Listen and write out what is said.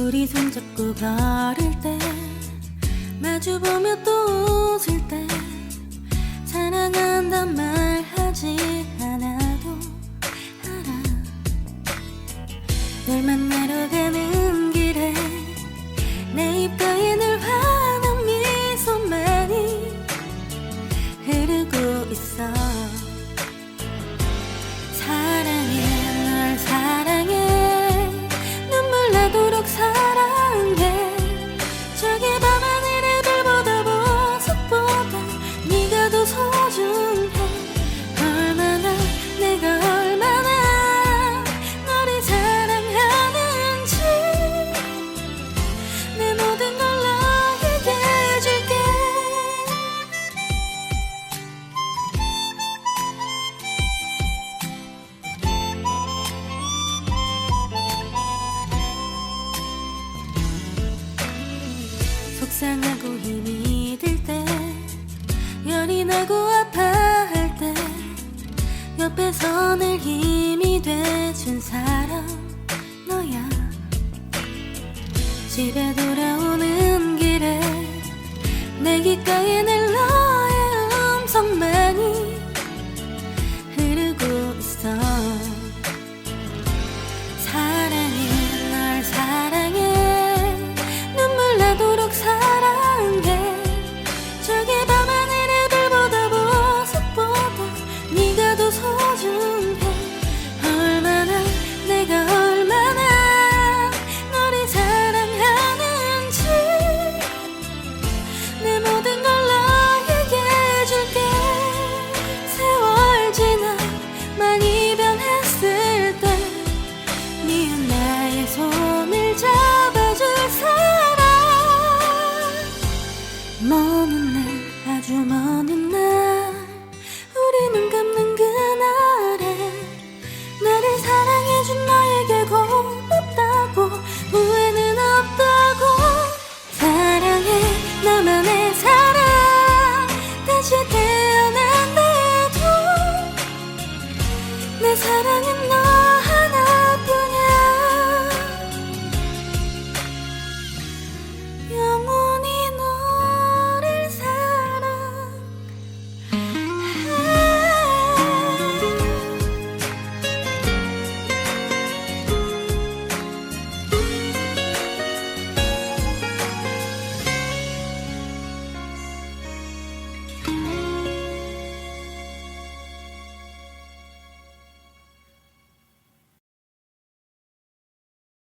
둘이 손잡고 걸을 때 마주보며 또 웃을 때 사랑한단 말 하지 않아도 알아 널 만나러 가는 길에 내 입가에 늘 환한 미소만이 흐르고 있어 속상하고 힘이 들 때 열이 나고 아파할 때 옆에서 늘 힘이 돼준 사람 너야. 집에 돌아오는 길에 내 귓가에